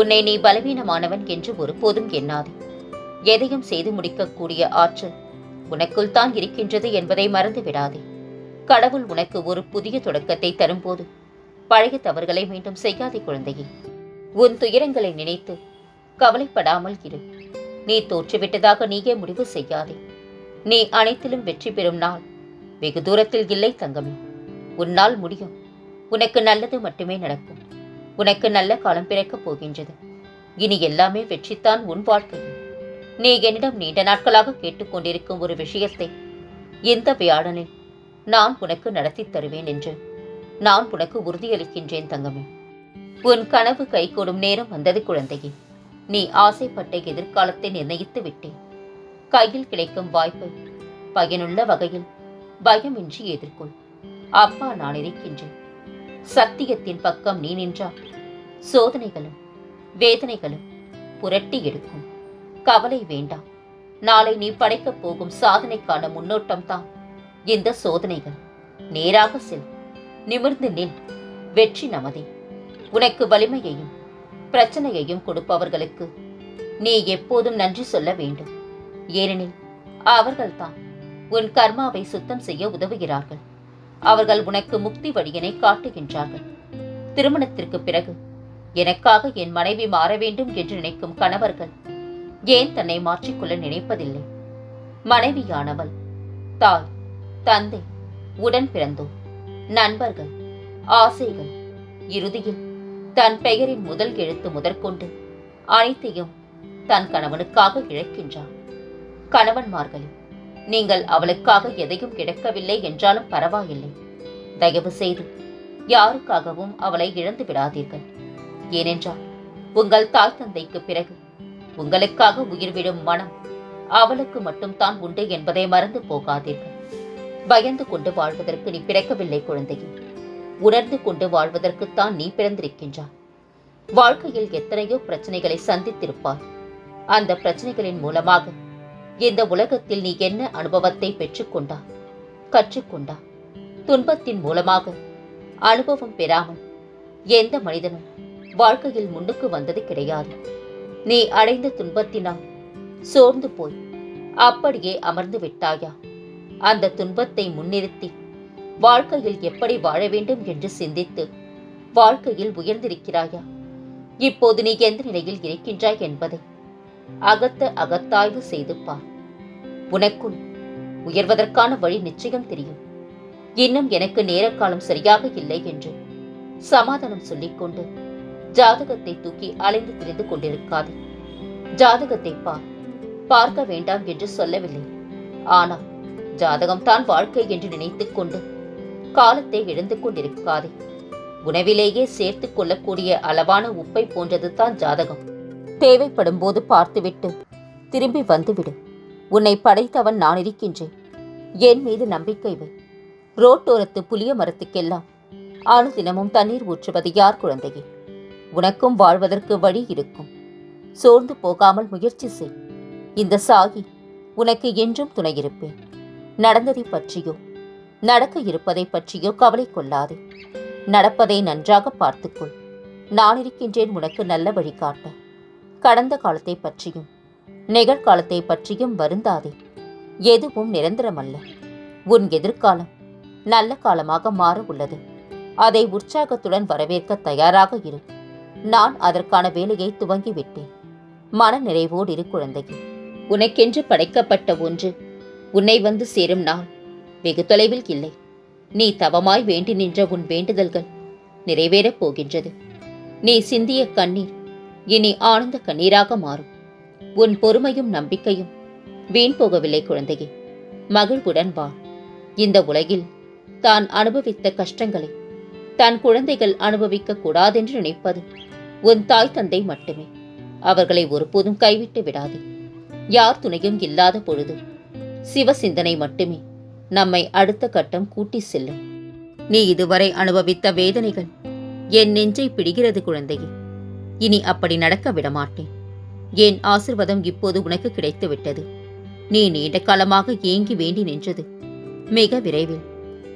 உன்னை நீ பலவீனமானவன் என்று ஒருபோதும் எண்ணாதே. எதையும் செய்து முடிக்கக்கூடிய ஆற்றல் உனக்குள் தான் இருக்கின்றது என்பதை மறந்து விடாதே கடவுள் உனக்கு ஒரு புதிய தொடக்கத்தை தரும்போது பழைய தவறுகளை மீண்டும் செய்யாதே குழந்தையே. உன் துயரங்களை நினைத்து கவலைப்படாமல் இரு. நீ தோற்றுவிட்டதாக நீயே முடிவு செய்யாதே. நீ அனைத்திலும் வெற்றி பெறும் நாள் வெகு தூரத்தில் இல்லை தங்கமே. உன்னால் முடியும். உனக்கு நல்லது மட்டுமே நடக்கும். உனக்கு நல்ல காலம் பிறக்கப் போகின்றது. இனி எல்லாமே வெற்றித்தான் உன் வாழ்க்கையில் நீ என்னிடம் நீண்ட நாட்களாக கேட்டுக்கொண்டிருக்கும் ஒரு விஷயத்தை எந்த வியாழனில் நான் உனக்கு நடத்தித் தருவேன் என்று நான் உனக்கு உறுதியளிக்கின்றேன் தங்கமே. உன் கனவு கைகூடும் நேரம் வந்தது குழந்தையே. நீ ஆசைப்பட்ட எதிர்காலத்தை நிர்ணயித்து விட்டேன். கையில் கிடைக்கும் வாய்ப்பை பயனுள்ள வகையில் பயமின்றி எதிர்கொள். அப்பா நான் இருக்கின்றேன். சத்தியத்தின் பக்கம் நீ நின்றால் சோதனைகளும் வேதனைகளும் புரட்டி எடுக்கும். கவலை வேண்டாம். நாளை நீ படைக்கப் போகும் சாதனைக்கான முன்னோட்டம் தான் இந்த சோதனைகள் நேராக செல். நிமிர்ந்து நில். வெற்றி நமதே. உனக்கு வலிமையையும் பிரச்சனையையும் கொடுப்பவர்களுக்கு நீ எப்போதும் நன்றி சொல்ல வேண்டும். ஏனெனில் அவர்கள்தான் உன் கர்மாவை சுத்தம் செய்ய உதவுகிறார்கள். அவர்கள் உனக்கு முக்தி வழியினை காட்டுகின்றார்கள். திருமணத்திற்கு பிறகு எனக்காக என் மனைவி மாற வேண்டும் என்று நினைக்கும் கணவர்கள் ஏன் தன்னை மாற்றிக்கொள்ள நினைப்பதில்லை? மனைவியானவள் தாய் தந்தை உடன் பிறந்தோர் நண்பர்கள் ஆசைகள் இறுதியில் தன் பெயரின் முதல் எழுத்து முதற்கொண்டு அனைத்தையும் தன் கணவனுக்காக இழக்கின்றான். கணவன்மார்களின் நீங்கள் அவளுக்காக எதையும் கிடைக்கவில்லை என்றாலும் பரவாயில்லை. தயவு செய்து யாருக்காகவும் அவளை இழந்து விடாதீர்கள். ஏனென்றால் உங்கள் தாய் தந்தைக்கு பிறகு உங்களுக்காக உயிர் விடும் மனம் அவளுக்கு மட்டும் தான் உண்டு என்பதை மறந்து போகாதீர்கள். பயந்து கொண்டு வாழ்வதற்கு நீ பிறக்கவில்லை குழந்தையே. உணர்ந்து கொண்டு வாழ்வதற்குத்தான் நீ பிறந்திருக்கின்றாய். வாழ்க்கையில் எத்தனையோ பிரச்சனைகளை சந்தித்திருப்பாய். அந்த பிரச்சனைகளின் மூலமாக இந்த உலகத்தில் நீ என்ன அனுபவத்தை பெற்றுக்கொண்டா? கற்றுக்கொண்டா? துன்பத்தின் மூலமாக அனுபவம் பெறாமல் எந்த மனிதனும் வாழ்க்கையில் முன்னுக்கு வந்தது கிடையாது. நீ அடைந்த துன்பத்தினால் சோர்ந்து போய் அப்படியே அமர்ந்து விட்டாயா? அந்த துன்பத்தை முன்னிறுத்தி வாழ்க்கையில் எப்படி வாழ வேண்டும் என்று சிந்தித்து வாழ்க்கையில் உயர்ந்திருக்கிறாயா? இப்போது நீ எந்த நிலையில் இருக்கின்றாய் என்பதை அகத்த அகத்தாய்வு செய்து பார். உனக்குள் உயர்வதற்கான வழி நிச்சயம் தெரியும். இன்னும் எனக்கு நேரக்காலம் சரியாக இல்லை என்று சமாதானம் சொல்லிக்கொண்டு ஜாதகத்தை தூக்கி அலைந்து திரிந்து கொண்டிருக்காது. ஜாதகத்தை பார். பார்க்க வேண்டாம் என்று சொல்லவில்லை. ஆனால் ஜாதகம் தான் வாழ்க்கை என்று நினைத்துக் கொண்டு காலத்தை இழந்து கொண்டிருக்காதே. உணவிலேயே சேர்த்துக் கொள்ளக்கூடிய அளவான உப்பை போன்றது தான் ஜாதகம். தேவைப்படும் போது பார்த்துவிட்டு திரும்பி வந்துவிடு. உன்னை படைத்தவன் நான் இருக்கின்றேன். என் மீது நம்பிக்கை வை. ரோட்டோரத்து புளிய மரத்துக்கெல்லாம் அனுதினமும் தண்ணீர் ஊற்றுவது யார் குழந்தையே? உனக்கும் வாழ்வதற்கு வழி இருக்கும். சோர்ந்து போகாமல் முயற்சி செய். இந்த சாகி உனக்கு என்றும் துணையிருப்பேன் நடந்ததை பற்றியோ நடக்க இருப்பதை பற்றியோ கவலை கொள்ளாதே. நடப்பதை நன்றாக பார்த்துக்கொள். நான் இருக்கின்றேன் உனக்கு நல்ல வழிகாட்ட. கடந்த காலத்தை பற்றியும் நிகழ்காலத்தை பற்றியும் வருந்தாதே. எதுவும் நிரந்தரமல்ல. உன் எதிர்காலம் நல்ல காலமாக மாற உள்ளது. அதை உற்சாகத்துடன் வரவேற்க தயாராக இரு. நான் அதற்கான வேலையை துவங்கிவிட்டேன். மன நிறைவோடு இரு குழந்தையே. உனக்கென்று படைக்கப்பட்ட ஒன்று உன்னை வந்து சேரும் நாள். வெகு தொலைவில் இல்லை. நீ தவமாய் வேண்டி நின்ற உன் வேண்டுதல்கள் நிறைவேறப் போகின்றது. நீ சிந்திய கண்ணீர் இனி ஆனந்த கண்ணீராக மாறும். உன் பொறுமையும் நம்பிக்கையும் வீண் போகவில்லை குழந்தையே. மகிழ்வுடன் வா. இந்த உலகில் தான் அனுபவித்த கஷ்டங்களை தன் குழந்தைகள் அனுபவிக்க கூடாதென்று நினைப்பது உன் தாய் தந்தை மட்டுமே. அவர்களை ஒருபோதும் கைவிட்டு விடாதே. யார் துணையும் இல்லாத பொழுது சிவ சிந்தனை மட்டுமே நம்மை அடுத்த கட்டம் கூட்டி செல்லும். நீ இதுவரை அனுபவித்த வேதனைகள் என் நெஞ்சை பிடிகிறது குழந்தையே. இனி அப்படி நடக்க விடமாட்டேன். என் ஆசிர்வாதம் இப்போது உனக்கு கிடைத்துவிட்டது? நீ நீண்ட காலமாக ஏங்கி வேண்டி நின்றது. மிக விரைவில்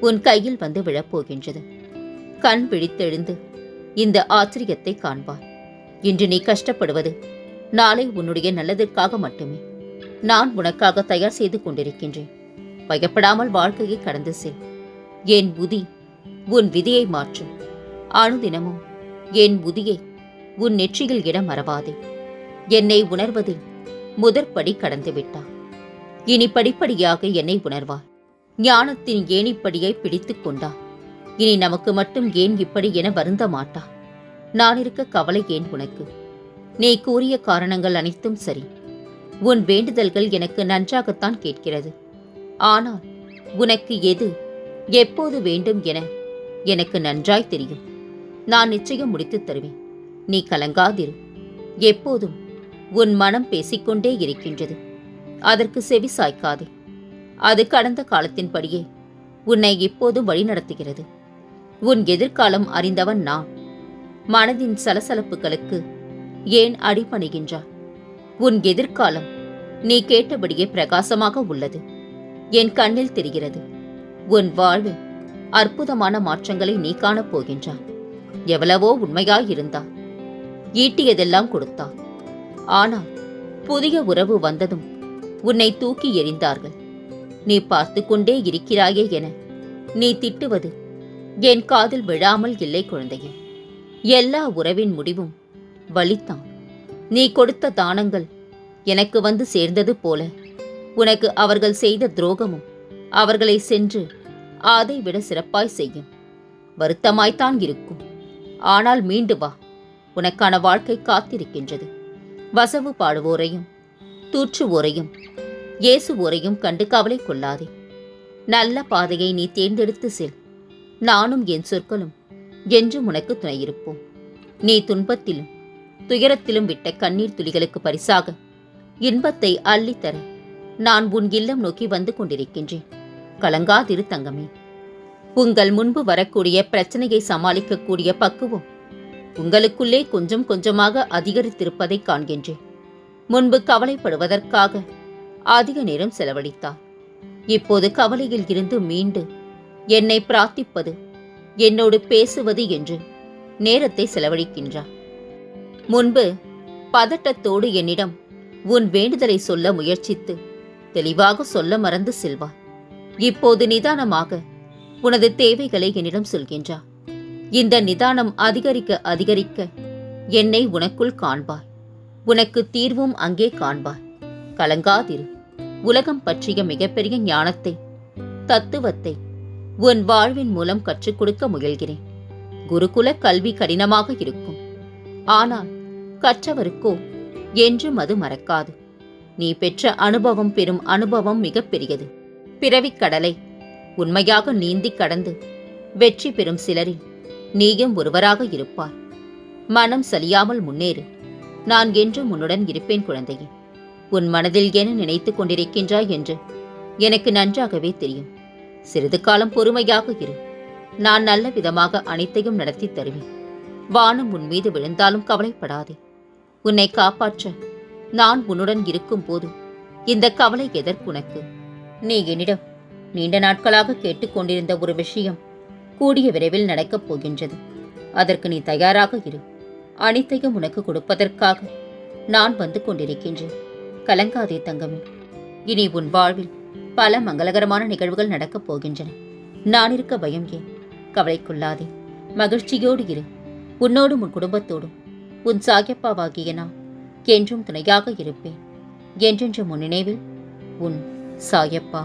உன் கையில் வந்து விழப்போகின்றது. கண் விழித்தெழுந்து இந்த ஆச்சரியத்தை காண்பார். இன்று நீ கஷ்டப்படுவது நாளை உன்னுடைய நல்லதற்காக மட்டுமே. நான் உனக்காக தயார் செய்து கொண்டிருக்கின்றேன். பயப்படாமல் வாழ்க்கையை கடந்து செல். என் புதி உன் விதியை மாற்றும் அனுதினமும் என் புதியை உன் நெற்றியில் இடம் மறவாதே என்னை உணர்வதில் முதற்படி கடந்துவிட்டா. இனி படிப்படியாக என்னை உணர்வார் ஞானத்தின் ஏணிப்படியை பிடித்துக் கொண்டார் இனி நமக்கு மட்டும் ஏன் இப்படி என வருந்த மாட்டா. நான் இருக்க கவலை ஏன் உனக்கு? நீ கூறிய காரணங்கள் அனைத்தும் சரி. உன் வேண்டுதல்கள் எனக்கு நன்றாகத்தான் கேட்கிறது. ஆனால் உனக்கு எது எப்போது வேண்டும் என எனக்கு நன்றாய் தெரியும். நான் நிச்சயம் முடித்துத் தருவேன். நீ கலங்காதிரு. எப்போதும் உன் மனம் பேசிக்கொண்டே இருக்கின்றது. அதற்கு செவி சாய்க்காதே. அது கடந்த காலத்தின்படியே உன்னை இப்போதும் வழிநடத்துகிறது. உன் எதிர்காலம் அறிந்தவன் நான். மனதின் சலசலப்புகளுக்கு ஏன் அடிபணிகின்றாய்? உன் எதிர்காலம் நீ கேட்டபடியே பிரகாசமாக உள்ளது. என் கண்ணில் தெரிகிறது. உன் வாழ்வில் அற்புதமான மாற்றங்களை நீ காணப் போகின்றாய். எவ்வளவோ உண்மையாயிருந்தா ஈட்டியதெல்லாம் கொடுத்தான் ஆனால் புதிய உறவு வந்ததும் உன்னை தூக்கி எறிந்தார்கள். நீ பார்த்து கொண்டே இருக்கிறாயே என நீ திட்டுவது என் காதில் விழாமல் இல்லை குழந்தையே. எல்லா உறவின் முடிவும் வலித்தான். நீ கொடுத்த தானங்கள் எனக்கு வந்து சேர்ந்தது போல உனக்கு அவர்கள் செய்த துரோகமும் அவர்களை சென்று அதை விட சிறப்பாய் செய்யும். வருத்தமாய்த்தான் இருக்கும். ஆனால் மீண்டு வா. உனக்கான வாழ்க்கை காத்திருக்கின்றது. வசவு பாடுவோரையும் தூற்றுவோரையும் இயேசுவோரையும் கண்டு கவலை கொள்ளாதே. நல்ல பாதையை நீ தேர்ந்தெடுத்து செல். நானும் என் சொற்களும் என்றும் உனக்கு துணையிருப்போம். நீ துன்பத்திலும் துயரத்திலும் விட்ட கண்ணீர் துளிகளுக்கு பரிசாக இன்பத்தை அள்ளித்தர நான் உன் இல்லம் நோக்கி வந்து கொண்டிருக்கின்றேன். கலங்காதிரு தங்கமே. உங்கள் முன்பு வரக்கூடிய பிரச்சனையை சமாளிக்கக்கூடிய பக்குவம் உங்களுக்குள்ளே கொஞ்சம் கொஞ்சமாக அதிகரித்திருப்பதை காண்கின்றேன். முன்பு கவலைப்படுவதற்காக அதிக நேரம் செலவழித்தார். இப்போது கவலையில் இருந்து மீண்டு என்னை பிரார்த்திப்பது என்னோடு பேசுவது என்று நேரத்தை செலவழிக்கின்றார். முன்பு பதட்டத்தோடு என்னிடம் உன் வேண்டுதலை சொல்ல முயற்சித்து தெளிவாக சொல்ல மறந்து செல்வார். இப்போது நிதானமாக உனது தேவைகளை என்னிடம் சொல்கின்றார். இந்த நிதானம் அதிகரிக்க அதிகரிக்க என்னை உனக்குள் காண்பாய். உனக்கு தீர்வும் அங்கே காண்பாய். கலங்காதிரு. உலகம் பற்றிய மிகப்பெரிய ஞானத்தை தத்துவத்தை உன் வாழ்வின் மூலம் கற்றுக் கொடுக்க முயல்கிறேன். குருகுல கல்வி கடினமாக இருக்கும். ஆனால் கற்றவருக்கோ என்றும் அது மறக்காது. நீ பெற்ற அனுபவம் பெறும் அனுபவம் மிகப்பெரியது பிறவிக் கடலை உண்மையாக நீந்தி கடந்து வெற்றி பெறும் சிலரில் நீயும் ஒருவராக இருப்பாய். மனம் சலியாமல் முன்னேறு. நான் என்றும் உன்னுடன் இருப்பேன் குழந்தையே. உன் மனதில் என நினைத்துக் கொண்டிருக்கின்றாய் என்று எனக்கு நன்றாகவே தெரியும். சிறிது காலம் பொறுமையாக இரு. நான் நல்ல விதமாக அனைத்தையும் நடத்தி தருவேன். வானம் உன் மீது விழுந்தாலும் கவலைப்படாதே. உன்னை காப்பாற்ற நான் உன்னுடன் இருக்கும் போது இந்த கவலை எதற்குனக்கு நீ என்னிடம் நீண்ட நாட்களாக கேட்டுக்கொண்டிருந்த ஒரு விஷயம் கூடிய விரைவில் நடக்கப் போகின்றது. அதற்கு நீ தயாராக இரு. அனைத்தையும் உனக்கு கொடுப்பதற்காக நான் வந்து கொண்டிருக்கின்றேன். கலங்காதே தங்கமே. இனி உன் வாழ்வில் பல மங்களகரமான நிகழ்வுகள் நடக்கப் போகின்றன. நான் இருக்க பயம் ஏன்? கவலைக்குள்ளாதே. மகிழ்ச்சியோடு இரு. உன்னோடும் உன் குடும்பத்தோடும். உன் சாகியப்பாவாகிய நான் என்றும் துணையாக இருப்பேன். என்றென்றும் உன் நினைவில் உன் சாயப்பா